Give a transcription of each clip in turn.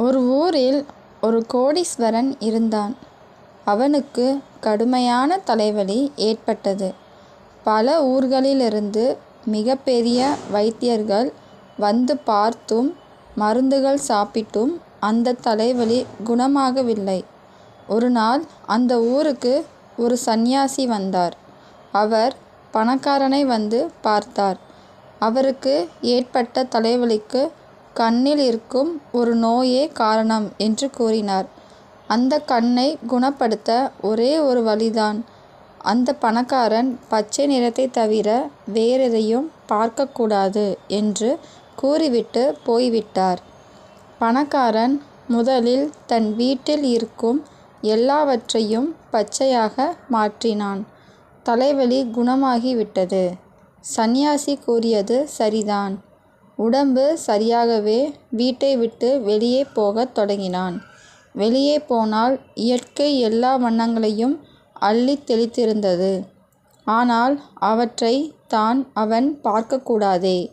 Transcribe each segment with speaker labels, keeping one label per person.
Speaker 1: ஒரு ஊரில் ஒரு கோடீஸ்வரன் இருந்தான். அவனுக்கு கடுமையான தலைவலி ஏற்பட்டது. பல ஊர்களிலிருந்து மிகப்பெரிய வைத்தியர்கள் வந்து பார்த்தும் மருந்துகள் சாப்பிட்டும் அந்த தலைவலி குணமாகவில்லை. ஒரு நாள் அந்த ஊருக்கு ஒரு சந்நியாசி வந்தார். அவர் பணக்காரனை வந்து பார்த்தார். அவருக்கு ஏற்பட்ட தலைவலிக்கு கண்ணில் இருக்கும் ஒரு நோயே காரணம் என்று கூறினார். அந்த கண்ணை குணப்படுத்த ஒரே ஒரு வழிதான். அந்த பணக்காரன் பச்சை நிறத்தை தவிர வேறெதையும் பார்க்கக்கூடாது என்று கூறிவிட்டுப் போய்விட்டார். பணக்காரன் முதலில் தன் வீட்டில் இருக்கும் எல்லாவற்றையும் பச்சையாக மாற்றினான். தலைவலி குணமாகிவிட்டது. சந்நியாசி கூறியது சரிதான். உடம்பு சரியாகவே வீட்டை விட்டு வெளியே போகத் தொடங்கினான். வெளியே போனால் இயற்கை எல்லா வண்ணங்களையும் அள்ளித் தெளித்திருந்தது. ஆனால் அவற்றைத் தான் அவன் பார்க்கக்கூடாதே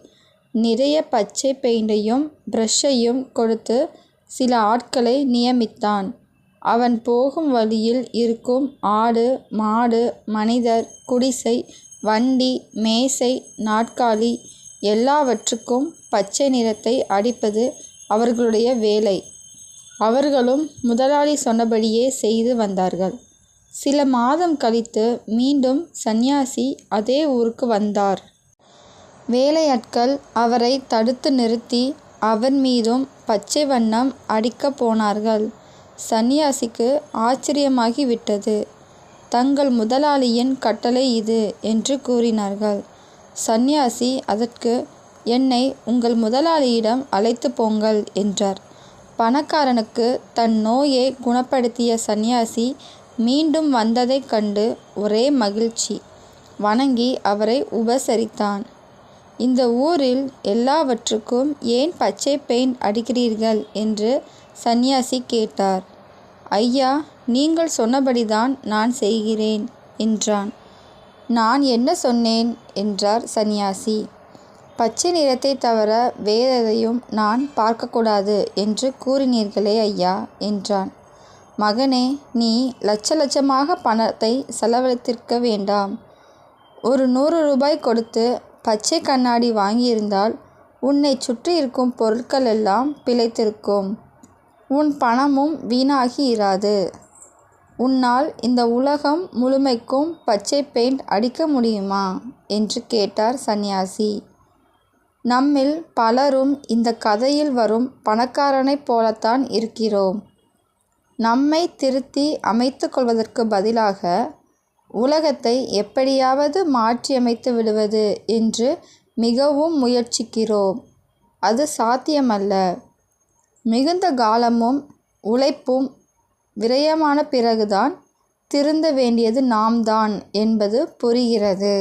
Speaker 1: நிறைய பச்சை பெயிண்டையும் பிரஷையும் கொடுத்து சில ஆட்களை நியமித்தான். அவன் போகும் வழியில் இருக்கும் ஆடு மாடு மனிதர் குடிசை வண்டி மேசை நாற்காலி எல்லாவற்றுக்கும் பச்சை நிறத்தை அடிப்பது அவர்களுடைய வேலை. அவர்களும் முதலாளி சொன்னபடியே செய்து வந்தார்கள். சில மாதம் கழித்து மீண்டும் சந்நியாசி அதே ஊருக்கு வந்தார். வேலையாட்கள் அவரை தடுத்து நிறுத்தி அவன் மீதும் பச்சை வண்ணம் அடிக்கப் போனார்கள். சந்நியாசிக்கு ஆச்சரியமாகிவிட்டது. தங்கள் முதலாளியின் கட்டளை இது என்று கூறினார்கள். சந்நியாசி அதற்கு என்னை உங்கள் முதலாளியிடம் அழைத்துப் போங்கள் என்றார். பணக்காரனுக்கு தன் நோயை குணப்படுத்திய சந்நியாசி மீண்டும் வந்ததைக் கண்டு ஒரே மகிழ்ச்சி. வணங்கி அவரை உபசரித்தான். இந்த ஊரில் எல்லாவற்றுக்கும் ஏன் பச்சை பெயிண்ட் அடிக்கிறீர்கள்? என்று சந்நியாசி கேட்டார். ஐயா நீங்கள் சொன்னபடிதான் நான் செய்கிறேன் என்றான். நான் என்ன சொன்னேன்? என்றார் சந்நியாசி. பச்சை நிறத்தை தவிர வேறெதையும் நான் பார்க்கக்கூடாது என்று கூறினீர்களே ஐயா என்றான். மகனே நீ லட்ச லட்சமாக பணத்தை செலவழித்திருக்க வேண்டாம். ஒரு நூறு ரூபாய் கொடுத்து பச்சைக் கண்ணாடி வாங்கியிருந்தால் உன்னைச் சுற்றியிருக்கும் பொருட்கள் எல்லாம் பிழைத்திருக்கும். உன் பணமும் வீணாகி இராது. உன்னால் இந்த உலகம் முழுமைக்கும் பச்சை பெயிண்ட் அடிக்க முடியுமா? என்று கேட்டார் சந்நியாசி. நம்மில் பலரும் இந்த கதையில் வரும் பணக்காரனைப் போலத்தான் இருக்கிறோம். நம்மை திருத்தி அமைத்து கொள்வதற்கு பதிலாக உலகத்தை எப்படியாவது மாற்றியமைத்து விடுவது என்று மிகவும் முயற்சிக்கிறோம். அது சாத்தியமல்ல. மிகுந்த காலமும் உழைப்பும் விரயமான பிறகுதான் திருந்த வேண்டியது நாம்தான் என்பது புரிகிறது.